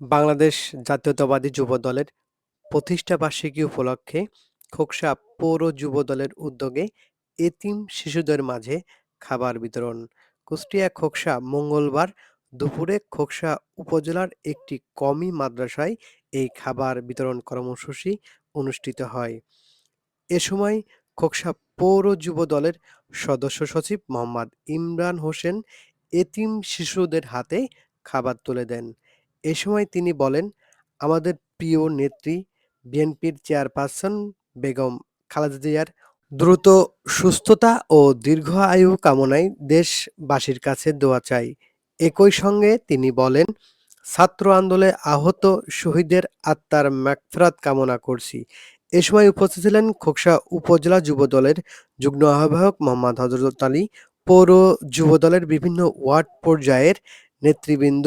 বাংলাদেশ জাতীয়তাবাদী যুবদলের প্রতিষ্ঠাবার্ষিকী উপলক্ষে খোকসা পৌর যুবদলের উদ্যোগে এতিম শিশুদের মাঝে খাবার বিতরণ। কুষ্টিয়া খোকসা মঙ্গলবার দুপুরে খোকসা উপজেলার একটি কমি মাদ্রাসায় এই খাবার বিতরণ কর্মসূচি অনুষ্ঠিত হয়। এ সময় খোকসা পৌর যুব দলের সদস্য সচিব মোহাম্মদ ইমরান হোসেন এতিম শিশুদের হাতে খাবার তুলে দেন। এ সময় তিনি বলেন, আমাদের প্রিয় নেত্রী, বিএনপির চেয়ারপারসন বেগম খালেদা জিয়ার দ্রুত সুস্থতা ও দীর্ঘ আয়ু কামনায় দেশবাসীর কাছে দোয়া চাই। একই সঙ্গে তিনি বলেন, ছাত্র আন্দোলনে আহত শহীদের আত্মার মাগফিরাত কামনা করছি। এ সময় উপস্থিত ছিলেন খোকসা উপজেলা যুব দলের যুগ্ম আহ্বায়ক মোহাম্মদ হজরত আলী, পৌর যুব দলের বিভিন্ন ওয়ার্ড পর্যায়ের নেতৃবৃন্দ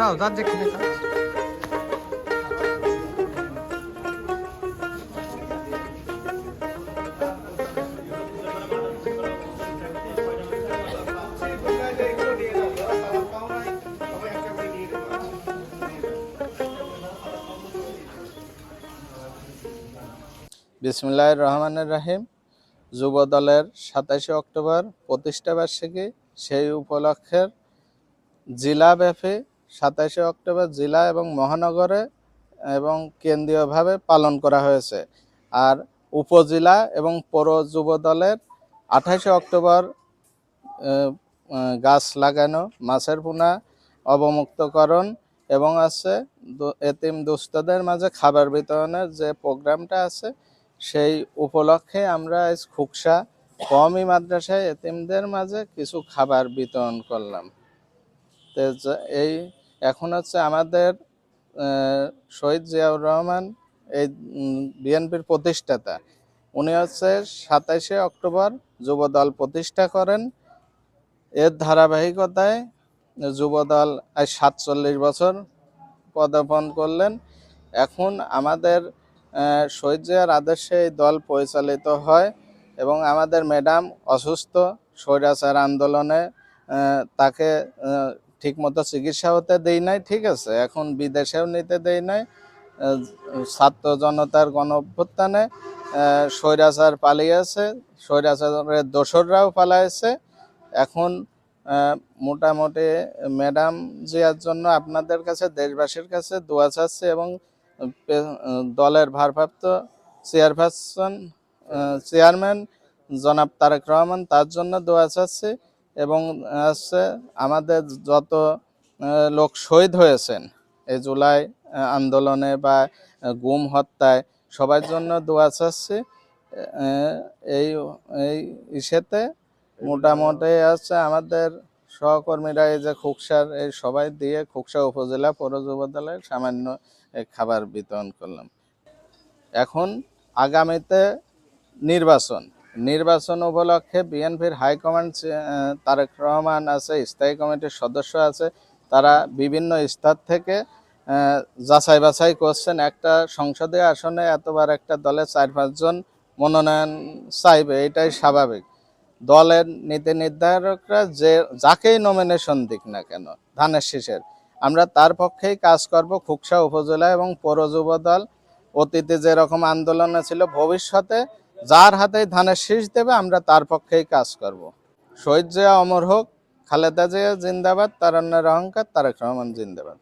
দাও যার যেখানে। বিসমুল্লাহ রহমানের রাহিম যুব দলের সাতাশে অক্টোবর প্রতিষ্ঠাবার্ষিকী সেই উপলক্ষের জেলাব্যাপী সাতাশে অক্টোবর জেলা এবং মহানগরে এবং কেন্দ্রীয়ভাবে পালন করা হয়েছে। আর উপজেলা এবং পৌর যুব দলের আঠাশে অক্টোবর গাছ লাগানো, মাছের পোনা অবমুক্তকরণ এবং আছে এতিম দুস্থদের মাঝে খাবার বিতরণের যে প্রোগ্রামটা আছে, সেই উপলক্ষে আমরা আজ খুকসা কওমি মাদ্রাসায় এতিমদের মাঝে কিছু খাবার বিতরণ করলাম। এই এখন হচ্ছে আমাদের শহীদ জিয়াউর রহমান এই বিএনপির প্রতিষ্ঠাতা। উনি হচ্ছে সাতাইশে অক্টোবর যুবদল প্রতিষ্ঠা করেন। এর ধারাবাহিকতায় যুবদল সাতচল্লিশ বছর পদার্পণ করলেন। এখন আমাদের শহীদ জিয়ার আদর্শে এই দল পরিচালিত হয় এবং আমাদের ম্যাডাম অসুস্থ, স্বৈরাচার আন্দোলনে তাকে ঠিকমতো চিকিৎসা হতে দেই নাই ঠিক আছে এখন বিদেশেও নিতে দেই নাই ছাত্র জনতার গণ অভ্যুত্থানে আহ, স্বৈরাচার পালিয়েছে স্বৈরাচারের দোসররাও পালাইছে এখন মোটামুটি ম্যাডাম জিয়ার জন্য আপনাদের কাছে দেশবাসীর কাছে দোয়া চাচ্ছে এবং দলের ভারপ্রাপ্ত চেয়ারপারসন চেয়ারম্যান জনাব তারেক রহমান তার জন্য দোয়া চাচ্ছি। এবং হচ্ছে আমাদের যত লোক শহীদ হয়েছেন, এই জুলাই আন্দোলনে বা গুম হত্যায়, সবার জন্য দোয়া চাচ্ছি এই এই ইসেতে মোটামুটি আছে আমাদের সহকর্মীরা এই যে খুকসার, এই সবাই দিয়ে খুকসা উপজেলা পৌর যুবদলের সামান্য খাবার বিতরণ করলাম। এখন আগামীতে নির্বাচন। নির্বাচন উপলক্ষে বিএনপির হাইকমান্ড তারেক রহমান আছে, স্থায়ী কমিটির সদস্য আছে। তারা বিভিন্ন স্তর থেকে যাচাই বাছাই করছেন। একটা সংসদীয় আসনে এতবার একটা দলে চার পাঁচজন মনোনয়ন চাইবে, এটাই স্বাভাবিক। দলের নীতি নির্ধারকরা যে, যাকেই নমিনেশন দিক না কেন, ধানের শীষের, আমরা তার পক্ষেই কাজ করব খুকসা উপজেলা এবং পৌর যুব দল। অতীতে যেরকম আন্দোলনে ছিল, ভবিষ্যতে যার হাতে ধানের শীষ দেবে, আমরা তার পক্ষেই কাজ করব। শহীদ জিয়া অমর হোক, খালেদা জিয়া জিন্দাবাদ, তারান্নার অহংকার, তারেক রহমান জিন্দাবাদ।